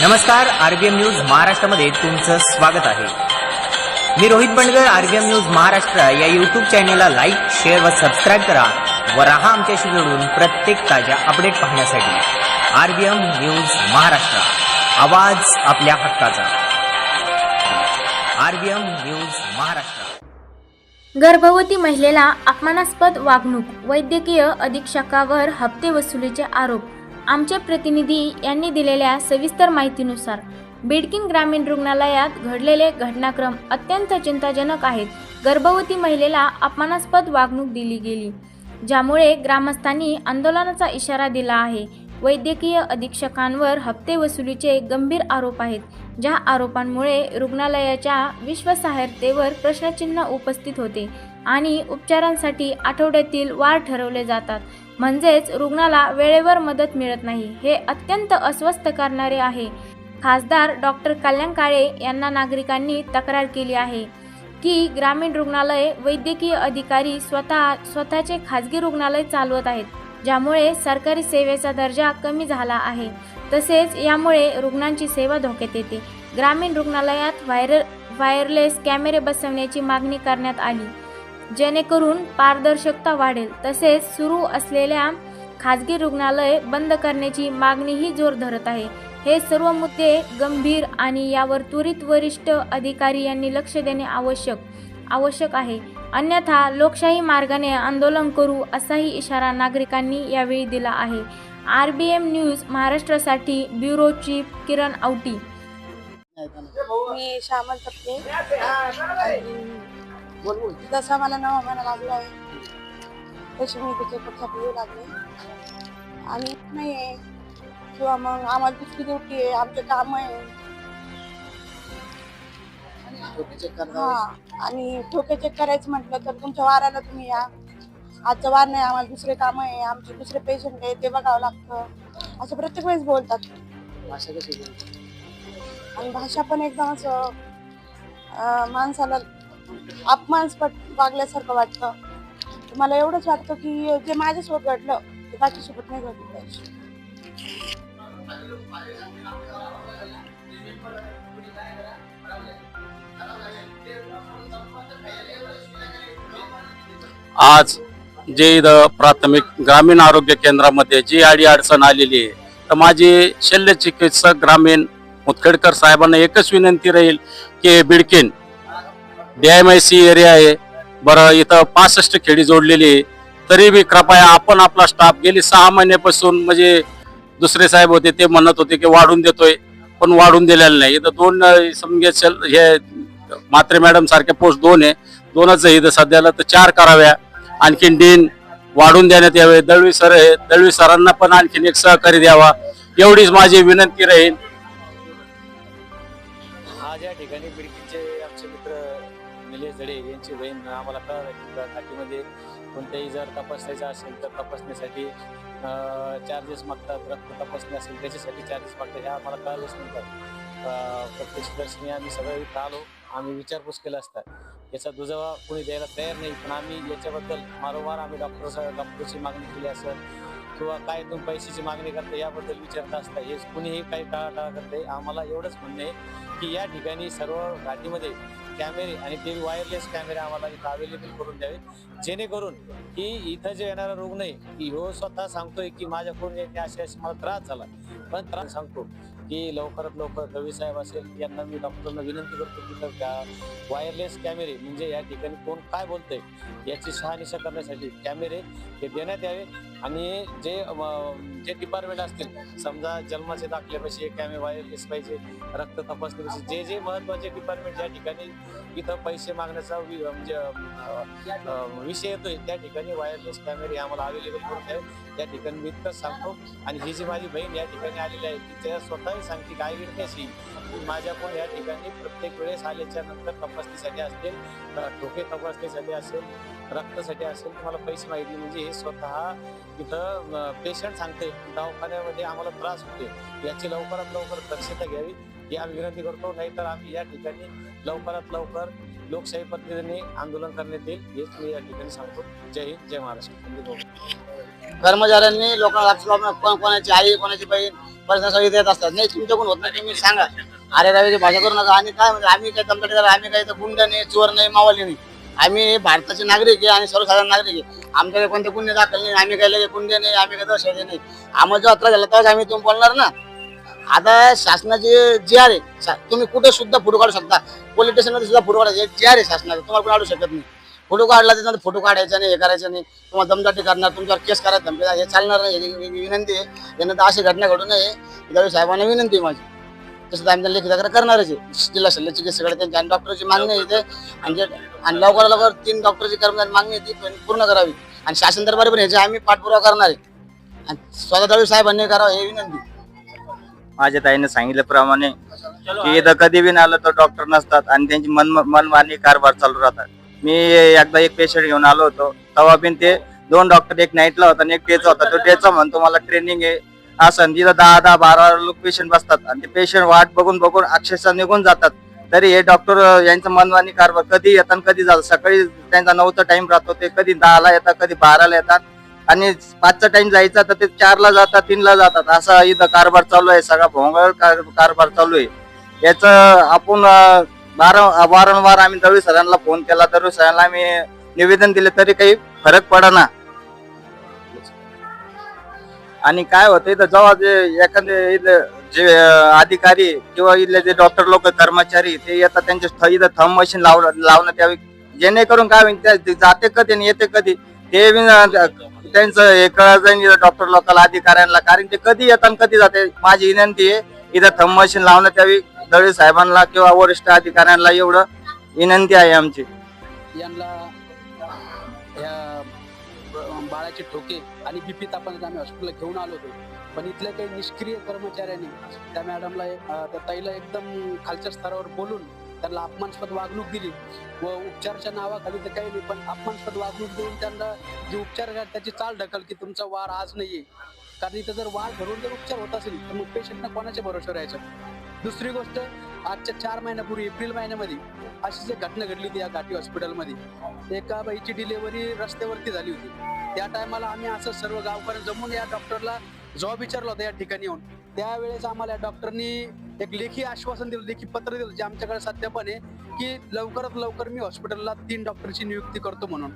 नमस्कार RBM news महाराष्ट्रामध्ये तुमचं स्वागत आहे. मी रोहित बंडगर आरबीएम न्यूज महाराष्ट्र या युट्यूब चॅनेलला लाईक शेअर व सबस्क्राईब करा व राहा आमच्याशी जोडून प्रत्येक ताज्या अपडेट पाहण्यासाठी. RBM news Maharashtra. आवाज आपल्या हक्काचा. RBM news Maharashtra. गर्भवती महिलेला अपमानास्पद वागणूक वैद्यकीय अधीक्षकावर हप्ते वसुलीचे आरोप. आमचे प्रतिनिधी यांनी दिलेल्या सविस्तर माहितीनुसार बिडकिन ग्रामीण रुग्णालयात घडलेले घटनाक्रम अत्यंत चिंताजनक आहेत. गर्भवती महिलेला अपमानास्पद वागणूक दिली गेली ज्यामुळे ग्रामस्थांनी आंदोलनाचा इशारा दिला आहे. वैद्यकीय अधीक्षकांवर हप्ते वसुलीचे गंभीर आरोप आहेत ज्या आरोपांमुळे रुग्णालयाच्या विश्वासार्हतेवर प्रश्नचिन्ह उपस्थित होते आणि उपचारांसाठी आठवड्यातील वार ठरवले जातात. म्हणजेच रुग्णाला वेळेवर मदत मिळत नाही हे अत्यंत अस्वस्थ करणारे आहे. खासदार डॉक्टर कल्याण काळे यांना नागरिकांनी तक्रार केली आहे की ग्रामीण रुग्णालय वैद्यकीय अधिकारी स्वतः स्वतःचे खाजगी रुग्णालय चालवत आहेत. ज्यामुळे सरकारी सेवेचा दर्जा कमी झाला आहे. तसेच यामुळे रुग्णांची सेवा धोक्यात येते. ग्रामीण रुग्णालयात व्हायर वायरलेस कॅमेरे बसवण्याची मागणी करण्यात आली. जेणेकरून पारदर्शकता वाढेल. तसेच सुरू असलेल्या खाजगी रुग्णालय बंद करण्याची मागणीही जोर धरत आहे. हे सर्व मुद्दे गंभीर आणि यावर त्वरित वरिष्ठ अधिकारी यांनी लक्ष देणे आवश्यक आवश्यक आहे. अन्यथा लोकशाही मार्गाने आंदोलन करू असाही इशारा नागरिकांनी यावेळी दिला आहे. आर बी एम न्यूज महाराष्ट्रासाठी ब्युरो चीफ किरण आवटी मी श्यामल टप्पे जसा मला नवा महिना लागला आहे तशी मी तिचे पक्षात पिऊ लागले. आणि नाही आहे. किंवा मग आम्हाला दुसरी ड्युटी आहे आमचं काम आहे. हा आणि ठोके चेक करायचं म्हटलं तर तुमच्या वाराला तुम्ही या. आजचं वार नाही आम्हाला दुसरे काम आहे आमचे दुसरे पेशंट आहे ते बघावं लागतं. असं प्रत्येक वेळेस बोलतात. आणि भाषा पण एकदम असं अं, माणसाला अपमानस्पद वागल्यासारखं वाटतं. तर मला एवढंच वाटतं की जे माझ्यासोबत घडलं ते बाकीसोबत नाही घडलं पाहिजे. आज जे इथं प्राथमिक ग्रामीण आरोग्य केंद्रामध्ये जी अडी अडचण आलेली आहे तर माझी शल्य चिकित्सक ग्रामीण मुतखेडकर साहेबांना एकच विनंती राहील की बिडकीन सी एरिया आहे बरं इथं पासष्ट खेडी जोडलेली आहे तरी बी कृपया आपण आपला स्टाफ गेली सहा महिन्यापासून म्हणजे दुसरे साहेब होते ते म्हणत होते की वाढून देतोय पण वाढून दिलेलं नाही. इथं दोन अं, हे मात्रे मॅडम सारख्या पोस्ट दोन आहे. दोनच आहे इथं सध्याला तर चार कराव्या. आणखीन डीन वाढून देण्यात यावे. दळवी सर आहे. दळवी सरांना पण आणखीन एक सहकार्य द्यावा. एवढीच माझी विनंती राहील. आज या ठिकाणी बिडकीचे आमचे मित्र निलेश जडे यांची बहीण आम्हाला कळलं घाटीमध्ये कोणत्याही जर तपासायचं असेल तर तपासण्यासाठी चार्जेस मागतात रक्त तपासणी असेल त्याच्यासाठी चार्जेस मागतात हे आम्हाला कळलंच नव्हतं. प्रत्यक्षदर्शनी आम्ही सगळे इथं आलो. आम्ही विचारपूस केला असता. याचा दुजावा कोणी द्यायला तयार नाही. पण आम्ही याच्याबद्दल वारंवार आम्ही डॉक्टर डॉक्टरची मागणी केली असेल किंवा काय तुम्ही पैशाची मागणी करता याबद्दल विचारत असता. हे कुणीही काही टाळाटाळा करते आम्हाला एवढंच म्हणणं आहे की या ठिकाणी सर्व घाटीमध्ये कॅमेरे आणि ते वायरलेस कॅमेरे आम्हाला इथं अवेलेबल करून द्यावे जेणेकरून की इथं जे येणारा रुग्ण आहे की ह्यो स्वतः सांगतोय की माझ्याकडून येते असे असे मला त्रास झाला. पण त्रास सांगतो. की लवकरात लवकर रवी साहेब असेल यांना मी डॉक्टरना विनंती करतो की तर त्या वायरलेस कॅमेरे म्हणजे या ठिकाणी कोण काय बोलतंय याची शहानिशा करण्यासाठी कॅमेरे हे देण्यात यावे. आणि जे जे डिपार्टमेंट असतील समजा जन्माचे दाखल्यापाशी एक कॅमेरे वायरलेस पाहिजे रक्त तपासणीपाशी जे जे महत्त्वाचे डिपार्टमेंट ज्या ठिकाणी इथं पैसे मागण्याचा वि- म्हणजे विषय येतोय त्या ठिकाणी वायरलेस कॅमेरे आम्हाला अवेलेबल करून द्यावे. त्या ठिकाणी मी इतकं सांगतो. आणि ही जी माझी बहीण या ठिकाणी आलेली आहे ती त्या स्वतःही सांगते काय विटनेस माझ्या पण या ठिकाणी प्रत्येक वेळेस आल्याच्यानंतर तपासणीसाठी असतील डोके ठोके तपासणीसाठी असेल रक्तासाठी असेल तुम्हाला पैसे मागितले म्हणजे हे स्वतः इथं पेशंट सांगते दवाखान्यामध्ये आम्हाला त्रास होते. याची लवकरात लवकर दक्षता घ्यावी ही आम्ही विनंती करतो. नाहीतर आम्ही या ठिकाणी लवकरात लवकर लोकशाही पद्धतीने आंदोलन करण्यात येईल हेच मी या ठिकाणी सांगतो. जय हिंद जय महाराष्ट्र. कर्मचाऱ्यांनी लोकांना कोण कोणाची आई कोणाची बहीण परिस्थिती देत असतात. नाही तुमच्याकडून होत नाही तुम्ही सांगा. अरे रवीची भाषा करू नका. आणि काय म्हणजे आम्ही काय दमदाटी आम्ही काही तर गुंड नाही चोर नाही मावली नाही. आम्ही भारताचे नागरिक आहे आणि सर्वसाधारण नागरिक आहे. आमच्याकडे कोणते गुन्हे दाखल नाही आम्ही काही गुंडे नाही आम्ही काही दहशत नाही. आम्हाला जेव्हा त्रास झाला तेव्हाच आम्ही तुम्ही बोलणार ना. आता शासनाचे जे आहे तुम्ही कुठे सुद्धा फोटो काढू शकता. पोलीस स्टेशनमध्ये सुद्धा फोटो काढायचे. जे आहे शासनाचं तुम्हाला कोण काढू शकत नाही. फोटो काढला त्याच्यानंतर फोटो काढायचा नाही हे करायचं नाही. तुम्हाला दमदाटी करणार तुमच्यावर केस करायचं धमकी हे चालणार नाही. विनंती आहे. यानंतर अशी घटना घडू नये. त्यावेळी साहेबांना विनंती आहे माझी. तसं तर आम्ही लेखी तक्रार करणारच आहे. जिल्हा शल्य चिकित्सकडे त्यांची आणि डॉक्टरची मागणी येते आणि जे आणि लवकरात लवकर तीन डॉक्टरची कर्मचारी मागणी ती पण पूर्ण करावी. आणि शासन दरबारी पण ह्याची आम्ही पाठपुरावा करणार आहे. आणि स्वतः दळवी साहेबांनी करावं हे विनंती माझ्या ताईने सांगितल्याप्रमाणे की इथं कधी बी आलं तर डॉक्टर नसतात आणि त्यांची मन मनमानी कारभार चालू राहतात. मी एकदा एक पेशंट घेऊन आलो होतो. तेव्हा पण ते दोन डॉक्टर एक नाईटला होता आणि एक डेचा होता. तो डेचा म्हणतो मला ट्रेनिंग आहे. असं तिथं दहा दहा बारा लोक पेशंट बसतात आणि ते पेशंट वाट बघून बघून अक्षरशः निघून जातात. तरी हे डॉक्टर यांचं मनमानी कारभार कधी येतात कधी जातात सकाळी त्यांचा नऊचा टाइम राहतो ते कधी दहाला येतात कधी बाराला येतात. आणि पाचचा टाइम जायचा तर ते चारला जातात तीनला जातात. असा इथं कारभार चालू आहे सगळा भोंगळ कार- कारभार चालू आहे. याच आपण अं, वारंवार आम्ही दळवी सरांना फोन केला दळवी सरांना आम्ही निवेदन दिले तरी काही फरक पडना. आणि काय होतं इथं जेव्हा जे एखादे इथं जे अधिकारी किंवा इथले जे डॉक्टर लोक कर्मचारी ते येतात त्यांचे इथं थंब मशीन लावलं लावण्यात यावी जेणेकरून काय होईल ते जाते कधी आणि येते कधी ते बी, त्यांचं हे कळत जाईल डॉक्टर लोकांना अधिकाऱ्यांना कारण ते कधी येतात कधी जाते माझी विनंती आहे इथं थंब मशीन लावण्यात यावी दळवी साहेबांना किंवा वरिष्ठ अधिकाऱ्यांना एवढं विनंती आहे आमची. यांना या बाळाचे ठोके आणि बीपी तापाने आम्ही हॉस्पिटलला घेऊन आलो होतो. पण इथल्या काही निष्क्रिय कर्मचाऱ्यांनी त्या मॅडमला अं, त्या ताईला एकदम खालच्या स्तरावर बोलून त्यांना अपमानस्पद वागणूक दिली. व उपचाराच्या नावाखाली तर काही नाही पण अपमानस्पद वागणूक देऊन त्यांना जे उपचार त्याची चाल ढकल की तुमचा वार आज नाहीये. कारण इथं जर वार धरून जर उपचार होत असेल तर मग पेशंटना कोणाच्या भरोश्यावर राहायचं? दुसरी गोष्ट आजच्या चार महिन्यापूर्वी एप्रिल महिन्यामध्ये अशीच एक घटना घडली होती या घाटी हॉस्पिटलमध्ये. एका बाईची डिलेवरी रस्त्यावरती झाली होती. त्या टायमाला आम्ही असं सर्व गावकऱ्यांना जमून या डॉक्टरला जॉब विचारला होता या ठिकाणी येऊन. त्यावेळेस आम्हाला या डॉक्टरनी एक लेखी आश्वासन दिलं लेखी पत्र दिलं जे आमच्याकडे सध्या पण आहे की लवकरात लवकर मी हॉस्पिटलला तीन डॉक्टरची नियुक्ती करतो म्हणून.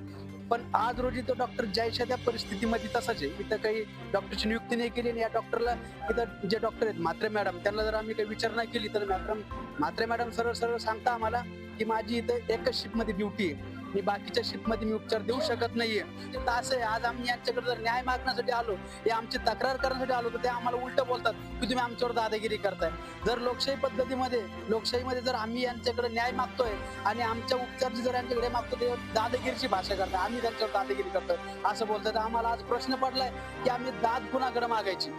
पण आज रोजी तो डॉक्टर ज्याच्या त्या परिस्थितीमध्ये तसाच आहे. इथं काही डॉक्टरची नियुक्ती नाही केली आणि या डॉक्टरला इथं जे डॉक्टर आहेत म्हात्रे मॅडम त्यांना जर आम्ही काही विचारणा केली तर मॅडम म्हात्रे मॅडम सरळ सरळ सांगता आम्हाला की माझी इथं एकच शिफ्टमध्ये ड्युटी आहे. मी बाकीच्या शिफ्टमध्ये मी उपचार देऊ शकत नाहीये. तर असं आहे आज आम्ही यांच्याकडे जर न्याय मागण्यासाठी आलो हे आमची तक्रार करण्यासाठी आलो तर ते आम्हाला उलट बोलतात की तुम्ही आमच्यावर दादागिरी करताय. जर लोकशाही पद्धतीमध्ये लोकशाहीमध्ये जर आम्ही यांच्याकडे न्याय मागतोय आणि आमच्या उपचारची जर यांच्याकडे मागतो ते दादागिरीची भाषा करताय. आम्ही त्यांच्यावर दादागिरी करतोय. असं बोलतात आम्हाला आज प्रश्न पडलाय की आम्ही दाद कुणाकडे मागायची?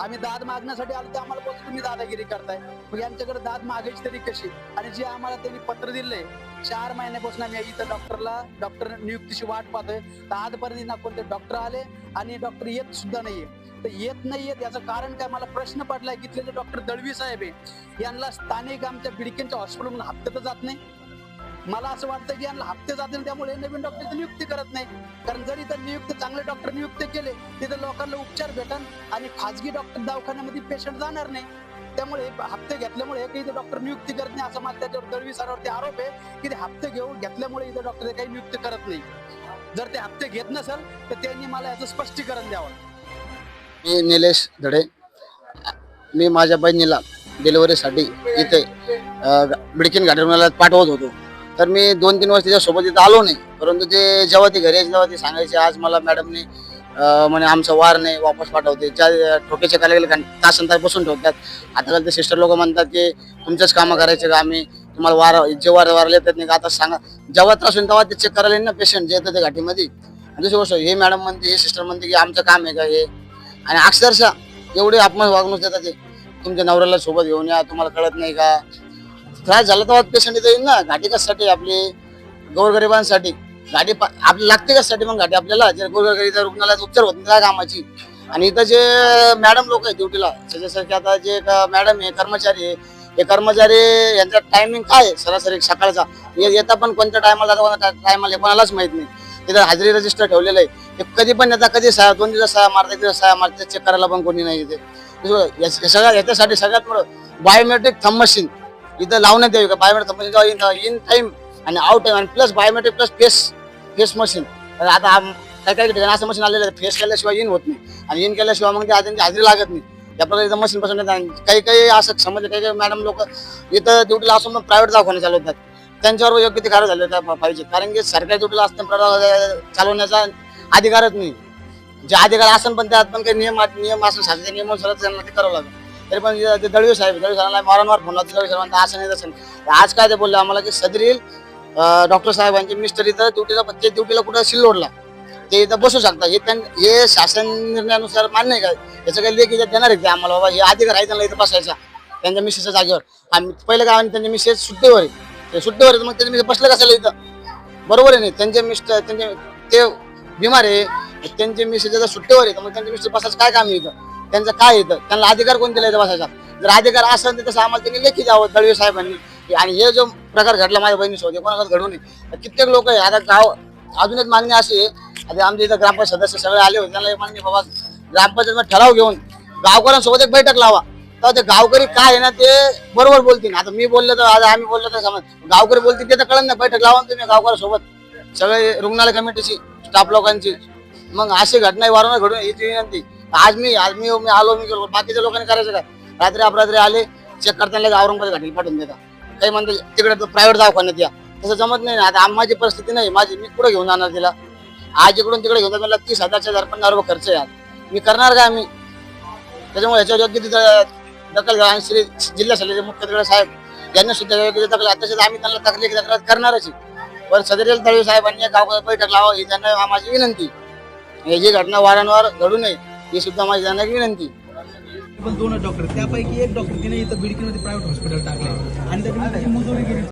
आम्ही दाद मागण्यासाठी आलो ते आम्हाला बोलतो तुम्ही दादागिरी करताय. मग यांच्याकडे दाद मागायची तरी कशी? आणि जे आम्हाला त्यांनी पत्र दिले चार महिन्यापासून आम्ही इथं डॉक्टरला डॉक्टर नियुक्तीची वाट पाहतोय. तर आजपर्यंत ना कोणते डॉक्टर आले आणि डॉक्टर येत सुद्धा नाहीये. तर येत नाहीये याचं कारण काय? मला प्रश्न पडलाय की तिथले डॉक्टर दळवी साहेब आहे यांना स्थानिक आमच्या बिडकेंच्या हॉस्पिटलमधून हप्त्यातच जात नाही? मला असं वाटतं की यांना हप्ते जातील त्यामुळे नवीन डॉक्टरची नियुक्ती करत नाही. कारण जरी इथं नियुक्त चांगले डॉक्टर नियुक्त केले तिथे लोकांना उपचार भेटन आणि खाजगी डॉक्टर दवाखान्यामध्ये पेशंट जाणार नाही. त्यामुळे हप्ते घेतल्यामुळे काही इथं डॉक्टर नियुक्ती करत नाही असं मला त्याच्यावर दळवी सरावरती आरोप आहे की ते हप्ते घेऊन घेतल्यामुळे इथं डॉक्टर काही नियुक्ती करत नाही. जर ते हप्ते घेत नसेल तर त्यांनी मला याचं स्पष्टीकरण द्यावं. मी निलेश धडे. मी माझ्या बहिणीला डिलिव्हरीसाठी इथे अ, ग- बिडकीन पाठवत होतो. तर मी दोन तीन वर्ष त्याच्यासोबत इथं आलो नाही. परंतु ते जेव्हा ती घरी यायची तेव्हा ती सांगायची आज मला मॅडमने म्हणे आमचा वार नाही वापस पाठवते. ज्या ठोक्याच्या काला तासन तास बसून ठेवतात आता ते सिस्टर लोक म्हणतात की तुमच्याच कामं करायचे का आम्ही? तुम्हाला वार जे वार वार येतात नाही का आता सांगा. जेव्हा त्रास होईल तेव्हा ते चेक करायला येईल ना पेशंट जे येतं ते घाटीमध्ये. दुसरी गोष्ट हे मॅडम म्हणते हे सिस्टर म्हणते की आमचं काम आहे का हे? आणि अक्षरशः एवढे आपण वागणूक देतात ते. तुमच्या नवऱ्याला सोबत घेऊन या तुम्हाला कळत नाही का? त्रास झाला तर पेशंट इथं येईल ना. घाटी कशासाठी आपली? गोरगरिबांसाठी. गाडी आपली लागते कशासाठी मग गाडी? आपल्याला जर गोरगरिबाच्या रुग्णालयात उपचार होत नाही त्या कामाची. आणि इथं जे मॅडम लोक आहेत ड्युटीला त्याच्यासारखे आता जे मॅडम आहे कर्मचारी आहे हे कर्मचारी यांचा टायमिंग काय आहे? सरासरी सकाळचा. येता पण कोणत्या टायमाला जाता कोणत्या टायमाला कोणालाच माहीत नाही. तिथं हाजरी रजिस्टर ठेवलेलं आहे. ते कधी पण येतात कधी सहा दोन दिवस सहा मारता एक दिवस सहा मारतात चेक करायला पण कोणी नाही येते सगळ्या याच्यासाठी सगळ्यात मोठं बायोमेट्रिक थंब मशीन इथं लावण्यात यावी का? Biometric thumb machine in time आणि आउट टाइम आणि plus biometric plus face face machine आता काही काही ठिकाणी असं मशीन आलेलं आहे फेस केल्याशिवाय इन होत नाही. आणि इन केल्याशिवाय मग ते त्यांची हाजरी लागत नाही. त्या प्रकारे इथं मशीन बसवण्यात काही काही असं समजलं काही काही मॅडम लोक इथं ड्युटीला असून मग प्रायव्हेट दवाखाने चालवतात त्यांच्यावर योग्य ते कार्य झाले पाहिजे. कारण की सरकारी ड्युटीला असताना private चालवण्याचा अधिकारच नाही. जे अधिकार असेल पण त्यात पण काही नियम नियम असं शासनाचे नियमानुसार त्यांना ते करावं लागेल. तरी पण ते दळवी साहेब दळवी साहेबांना वारंवार फोन लावतो. दळवी साहेबांना असं नाही तसं नाही. आज काय ते बोलले आम्हाला की सदरील डॉक्टर साहेबांचे मिस्टर इथं ड्युटीला ते ड्युटीला कुठं? सिल्लोडला. ते इथं बसू शकतात. हे त्यां हे शासन निर्णयानुसार मान्य आहे का? याचं काही लेखी देणार आहे ते आम्हाला बाबा. हे अधिकार आहे त्यांना इथं बसायचा. त्यांच्या मिसेसच्या जागेवर. आम्ही पहिलं काय त्यांचे मिसेस सुट्टीवर आहे ते सुट्टीवर आहे तर मग त्यांच्या मिसेस बसलं कशाला इथं? बरोबर आहे नाही? त्यांचे मिस्टर त्यांचे ते बिमार आहे. त्यांचे मिसेस जर सुट्टीवर आहे तर मग त्यांचे मिस्टर बसायचं काय काम आहे इथं? त्यांचं काय येतं त्यांना अधिकार कोण दिला इथं बसायचा? जर अधिकार असेल तर तसं आम्हाला त्यांनी लेखी द्यावं दळवी साहेबांनी. आणि हे जो प्रकार घडला माझ्या बहिणीसोबत कोणाला घडू नये. कित्येक लोक आहे. आता गाव अजून एक मागणी अशी आहे. आता आमच्या इथं ग्रामपंचायत सदस्य सगळे आले होते. त्यांना एक मागणी बाबा ग्रामपंचायत ठराव घेऊन गावकऱ्यांसोबत एक बैठक लावा. तर ते गावकरी काय आहे ना ते बरोबर बोलतील. आता मी बोललो तर आता आम्ही बोललो तर समज. गावकरी बोलतील ते तर कळत नाही बैठक लावा तुम्ही गावकऱ्यासोबत. सगळे रुग्णालय कमिटीची स्टाफ लोकांची. मग अशी घटना वारंवार घडून याची विनंती. आज मी आज मी मी आलो मी गेलो. बाकीच्या लोकांनी करायचं काय? रात्री अपरात्री आले चेक करताना औरंगाबाद घाटी पाठवून देतात. काही म्हणते तिकडे प्रायव्हेट दवाखान्यात या. तसं जमत नाही ना. आता आम्हाची माझी परिस्थिती नाही. माझी मी कुठे घेऊन जाणार तिला? आज इकडून तिकडे घेऊन जात मला तीस हजार चार हजार पन्नास रुपये खर्च आहे मी करणार काय मी? त्याच्यामुळे याच्यावर योग्य तिथं दखल घ्या. आणि श्री जिल्हा शल्य मुख्य साहेब यांनी सुद्धा योग्य दखल तसेच आम्ही त्यांना तक्रार तक्रार करणारच आहे. पण सदरील तळवी साहेबांनी गाव बैठक लावा ही त्यांना माझी विनंती म्हणजे ही जी घटना वारंवार घडू नये. ही सुद्धा माझी त्यांना विनंती. पण दोनच डॉक्टर त्यापैकी एक डॉक्टर तिने इथं बिडकीमध्ये प्रायव्हेट हॉस्पिटल टाकले आणि त्याच्यामध्ये त्याची मुजोरी केली.